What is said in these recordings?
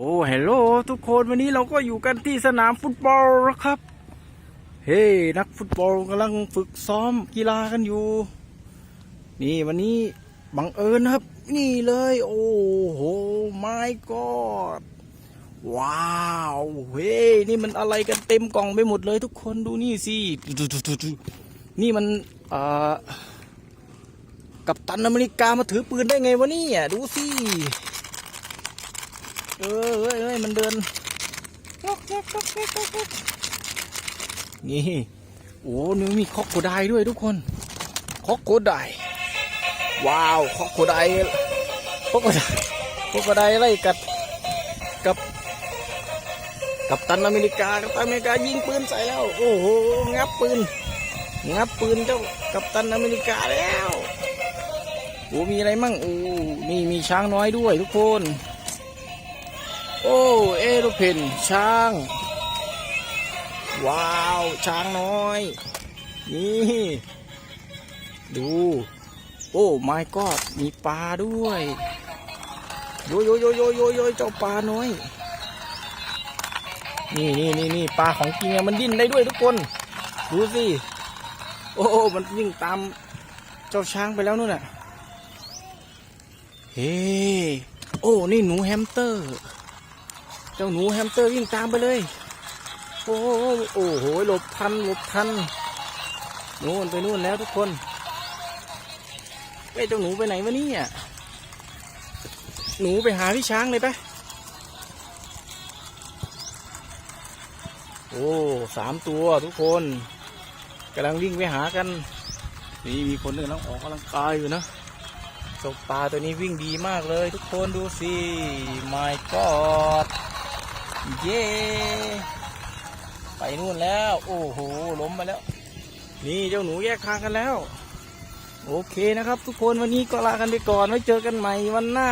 โอ้เฮลโลทุกคนวันนี้เราก็อยู่กันที่สนามฟุตบอลนะครับ เฮ้นักฟุตบอลกำลังฝึกซ้อมกีฬากันอยู่ นี่วันนี้บังเอิญครับ นี่เลย โอ้โหไม่กอดว้าวเฮ้นี่มันอะไรกันเต็มกล่องไปหมดเลยทุกคนดูนี่สินี่มันอ่อกับตันอเมริกามาถือปืนได้ไงวะเนี่ยดูสิ เออเอ้ยเอ้ยมันเดินก๊อกแก๊กก๊อกแก๊กก๊อกแก๊กนี่โอ้นี่มีคอกโคไดด้วยทุกคนคอกโคไดว้าวคอกโคไดคอกโคไดคอกโคไดไล่กัดกับ กับตันอเมริกากับตันอเมริกายิงปืนใส่แล้ว โอ้โหงับปืนงับปืนเจ้ากับตันอเมริกาแล้วโอ้มีอะไรมั่งโอ้นี่มีช้างน้อยด้วยทุกคน โอ้ เอโรเพนช้าง ว้าว ช้างน้อย นี่ ดู โอ้ไม่ก็มีปลาด้วยโยโยโยโยโยโยเจ้าปลาน้อย นี่นี่นี่นี่ปลาของจริงมันดิ้นได้ด้วยทุกคน ดูสิ โอ้ มันวิ่งตามเจ้าช้างไปแล้วนู่นน่ะ เฮ้ โอ้ นี่หนูแฮมสเตอร์ เจ้าหนูแฮมสเตอร์วิ่งตามไปเลย โอ้โหโอ้โหหลบทันหลบทันนู่นไปนู่นแล้วทุกคนเอ้เจ้าหนูไปไหนวะเนี่ยหนูไปหาพี่ช้างเลยไปะโอ้สามตัวทุกคนกำลังวิ่งไปหากัน นี่มีคนกำลังออกกำลังกายอยู่นะเจ้าปลาตัวนี้วิ่งดีมากเลยทุกคนดูสิ my god เย้ไปนู่นแล้ว โอ้โหล้มไปแล้ว นี่เจ้าหนูแยกทางกันแล้ว โอเคนะครับ ทุกคนวันนี้ก็ลากันไปก่อนไว้เจอกันใหม่วันหน้า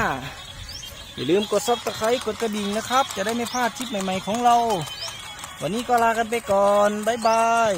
อย่าลืมกดซับสไครต์กดกระดิ่งนะครับ จะได้ไม่พลาดคลิปใหม่ ๆ ของเรา วันนี้ก็ลากันไปก่อน บ๊ายบาย